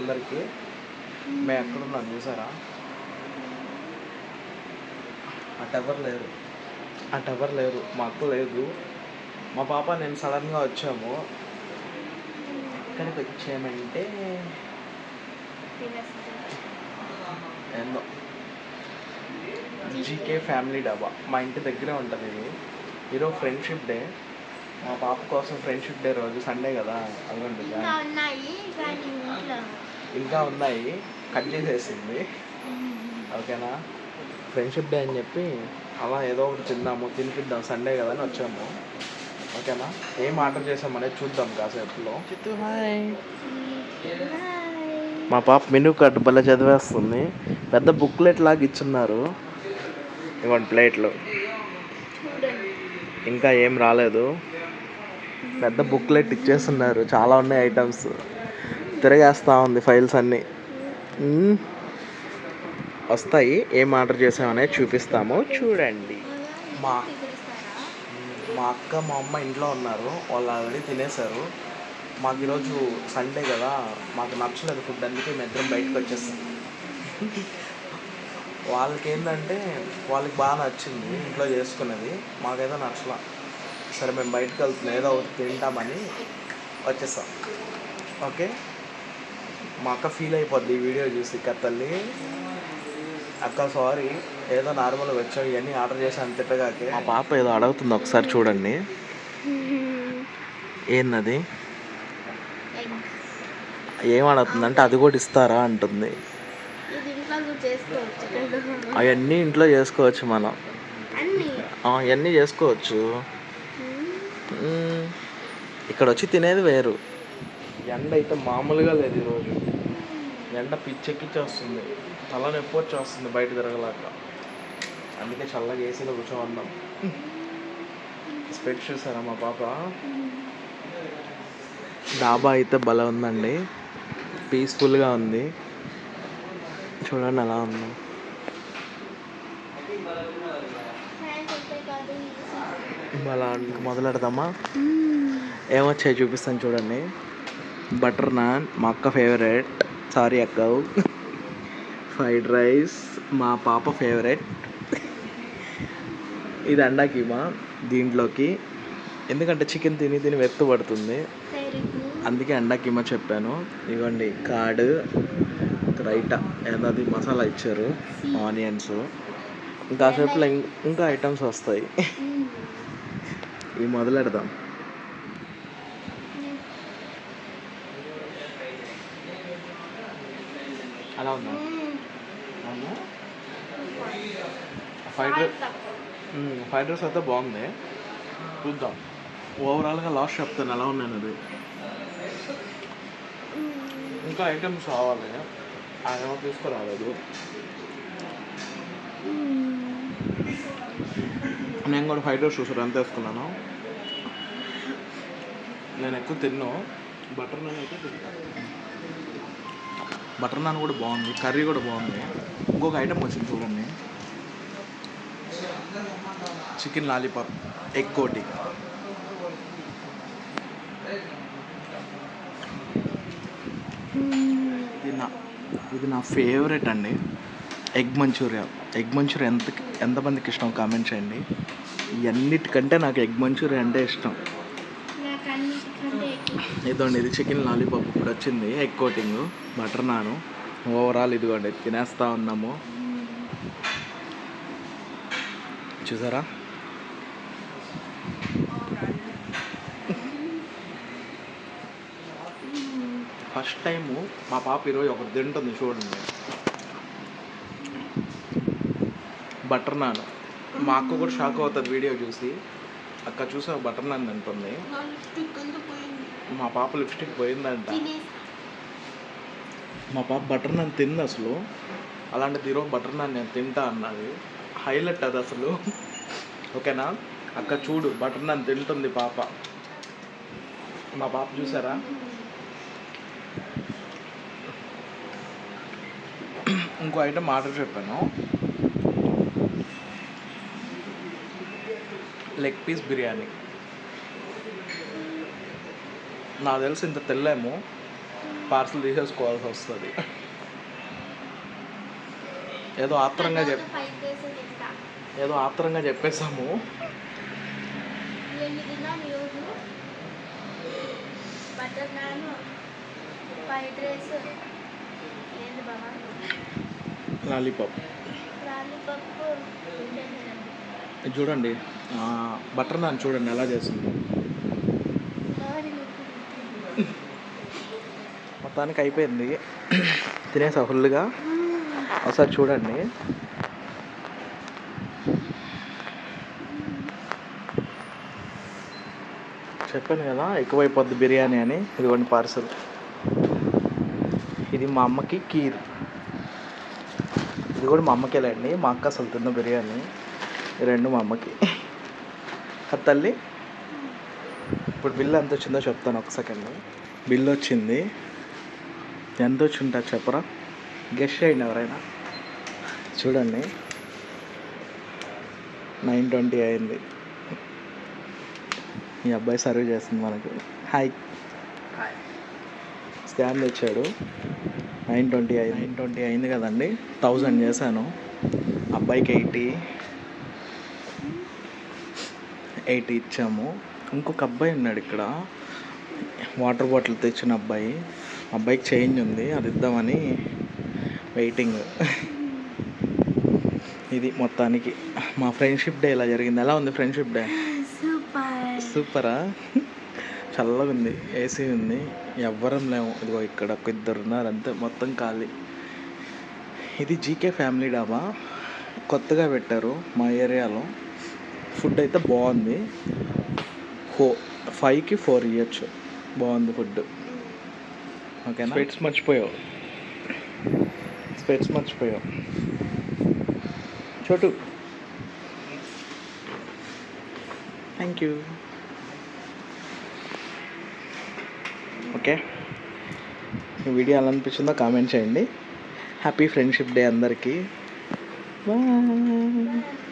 అందరికీ. మేము ఎక్కడున్నాం చూసారా? అటు ఎవరు లేరు అటు ఎవరు లేరు మా అక్క లేదు. మా పాప నేను సడన్గా వచ్చాము. ఎక్కడికి వచ్చామంటే ఏందో? జీకే ఫ్యామిలీ డబ్బా మా ఇంటి దగ్గరే ఉంటుంది ఇది. ఈరోజు ఫ్రెండ్షిప్ డే మా పాప కోసం ఫ్రెండ్షిప్ డే రోజు సండే కదా? అదిగోండి ఇంకా ఉన్నాయి. కట్ చేసేసింది. ఓకేనా? ఫ్రెండ్షిప్ డే అని చెప్పి అలా ఏదో ఒకటి తిందాము తినిపిద్దాం. సండే కదా అని వచ్చాము. ఓకేనా? ఏం ఆర్డర్ చేసాం అనేది చూద్దాం కాసేపులో మా పాప మెనూ కార్డు భలే చదివేస్తుంది. పెద్ద బుక్లెట్ లాగా ఇచ్చున్నారు. ఇవ్వండి ప్లేట్లు. ఇంకా ఏం రాలేదు. పెద్ద బుక్లెట్ ఇచ్చేస్తున్నారు. చాలా ఉన్నాయి ఐటమ్స్. తిరగేస్తూ ఉంది ఫైల్స్ అన్నీ. వస్తాయి. ఏం ఆర్డర్ చేసామనేది చూపిస్తాము. చూడండి. మా మా అక్క మా అమ్మ ఇంట్లో ఉన్నారు. వాళ్ళు ఆల్రెడీ తినేశారు. మాకు ఈరోజు సండే కదా. మాకు నచ్చలేదు ఫుడ్. అందుకే మేమిద్దరం బయటకు వచ్చేస్తాం వాళ్ళకి ఏంటంటే వాళ్ళకి బాగా నచ్చింది ఇంట్లో చేసుకున్నది మాకైతే నచ్చలా. సరే మేము బయటకు వెళ్తున్నాం. ఏదో ఒకటి తింటామని వచ్చేస్తాం ఓకే? మా అక్క ఫీల్ అయిపోద్ది ఈ వీడియో చూసి కత్తల్లి అక్క సారీ ఏదో నార్మల్గా వచ్చావు ఇవన్నీ ఆర్డర్ చేశాను తిట్టగాకే. మా పాప ఏదో అడుగుతుంది ఒకసారి చూడండి. ఎగ్ ఏం అడుగుతుంది అంటే అది కూడా ఇస్తారా అంటుంది. అవన్నీ ఇంట్లో చేసుకోవచ్చు మనం. అన్ని? ఆ, అవన్నీ చేసుకోవచ్చు. ఇక్కడ వచ్చి తినేది వేరు. ఎండ అయితే మామూలుగా లేదు ఈరోజు ఎండ పిచ్చెక్కిచ్చి వస్తుంది తల నొప్పి వచ్చి వస్తుంది బయట తిరగలేక. అందుకే చల్లగా ఏసీలో కూర్చోమన్నాం స్పెట్స్ చూసారా మా పాప? డాబా అయితే భలే ఉందండి. పీస్ఫుల్గా ఉంది. చూడండి ఎలా ఉంది. అలా మొదలెడదామా ఏమొచ్చాయి చూపిస్తాను చూడండి. బటర్ నాన్ మా అక్క ఫేవరెట్. సారీ అక్క ఫ్రైడ్ రైస్ మా పాప ఫేవరెట్. ఇది అండా కీమా దీంట్లోకి. ఎందుకంటే చికెన్ తిని తిని వెత్తు పడుతుంది. పెరుగు అందుకే అండా కీమా చెప్పాను. ఇవ్వండి కార్డు రైటా ఏదది మసాలా ఇచ్చారు ఆనియన్స్. ఇంకా సేపులో ఇంకా ఐటమ్స్ వస్తాయి. ఇవి మొదలెడదాం. అలా ఉందా? అవునా? ఫ్రైడ్ రైస్ ఫ్రైడ్ రైస్ అయితే బాగుంది. చూద్దాం. ఓవరాల్గా లాస్ట్ చెప్తాను ఎలా ఉన్నాను అది ఇంకా ఐటమ్స్ కావాలి ఆయన ఏమో తీసుకురాలేదు. నేను కూడా ఫ్రైడ్ రైస్ చూసారు ఎంత వేసుకున్నాను. నేను ఎక్కువ తిన్ను బటర్ నాన్ అయితే తింటాను బటర్ నాన్ కూడా బాగుంది కర్రీ కూడా బాగుంది. ఇంకొక ఐటమ్ వచ్చింది చూడండి. చికెన్ లాలీపాప్ ఎగ్ కోటి. ఇది నా ఇది నా ఫేవరెట్ అండి. Egg Manchuria. ఎగ్ మంచూరియా ఎంత ఎంతమందికి ఇష్టం? కామెంట్ చేయండి. ఇవన్నిటికంటే నాకు ఎగ్ మంచూరియా అంటే ఇష్టం. ఇదండి ఇది చికెన్ లాలీపాప్ ఇప్పుడు వచ్చింది. Egg coating butter naan overall ఇదిగోండి తినేస్తా ఉన్నాము. చూసారా? ఫస్ట్ టైము మా పాప ఈరోజు ఒకటి తింటుంది చూడండి. బటర్ నాన్ మా అక్క కూడా షాక్ అవుతుంది వీడియో చూసి. అక్క చూసా బటర్ నాన్ తింటుంది? మా పాప లిప్స్టిక్ పోయిందంట. మా పాప బటర్ నాన్ తింది అసలు. అలాంటిది ఈరోజు బటర్ నాన్ నేను తింటా అన్నది. హైలైట్ అది అసలు. ఓకేనా? అక్క చూడు బటర్ నాన్ తింటుంది పాప. మా పాప చూసారా? ఇంకో ఐటమ్ ఆర్డర్ చెప్పాను. Leg piece biryani. నాకు తెలిసి ఇంత తెల్లేమో పార్సల్ తీసేసుకోవాల్సి వస్తుంది. ఏదో ఆత్రంగా చెప్ ఏదో ఆత్రంగా చెప్పేసాము ఎన్ని తిన్నాం ఈరోజు బటర్ నాన్ ఫ్రైడ్ రైస్ ఏంటి బాబా లాలీపాప్ చూడండి బటర్ నాన్ చూడండి ఎలా చేసింది. మొత్తానికి అయిపోయింది తినేసా ఫుల్గా ఒకసారి చూడండి. చెప్పాను కదా ఎక్కువైపోద్ది బిర్యానీ అని. ఇదిగోండి పార్సల్. ఇది మా అమ్మకి కీర్. ఇది కూడా మా అమ్మకేలేండి మా అక్క అసలు తిన్న బిర్యానీ. రెండు మా అమ్మకి. తల్లి? ఇప్పుడు బిల్ ఎంత వచ్చిందో చెప్తాను ఒక సెకండ్ బిల్ వచ్చింది. ఎంత వచ్చి ఉంటుంది చెప్పరా? గెస్ట్ చేయండి ఎవరైనా. చూడండి. నైన్ ట్వంటీ అయింది. ఈ అబ్బాయి సర్వ్ చేస్తుంది మనకు. హాయ్ స్కాన్ తెచ్చాడు. నైన్ ట్వంటీ అయింది. నైన్ ట్వంటీ అయింది కదండి. థౌజండ్ చేశాను. అబ్బాయికి ఎయిటీ ఎయిటీ ఇచ్చాము. ఇంకొక అబ్బాయి ఉన్నాడు ఇక్కడ. వాటర్ బాటిల్ తెచ్చిన అబ్బాయి. అబ్బాయికి చేంజ్ ఉంది అది ఇద్దామని వెయిటింగ్ ఇది మొత్తానికి. మా ఫ్రెండ్షిప్ డే ఇలా జరిగింది. ఎలా ఉంది ఫ్రెండ్షిప్ డే సూపర్ సూపరా చల్లగా ఉంది ఏసీ ఉంది. ఎవ్వరం లేము. ఇదిగో ఇక్కడ ఒక ఇద్దరు ఉన్నారు అంతే. మొత్తం ఖాళీ. ఇది జీకే ఫ్యామిలీ డాబా. కొత్తగా పెట్టారు మా ఏరియాలో. ఫుడ్ అయితే బాగుంది. ఫో ఫైవ్కి ఫోర్ ఇవ్వచ్చు బాగుంది ఫుడ్ ఓకేనా? స్పెట్స్ మర్చిపోయావు. స్పెట్స్ మర్చిపోయావు. చోటు. Thank you okay. ఈ వీడియో ఎలా అనిపించిందో కామెంట్ చేయండి. హ్యాపీ ఫ్రెండ్షిప్ డే అందరికీ. బాయ్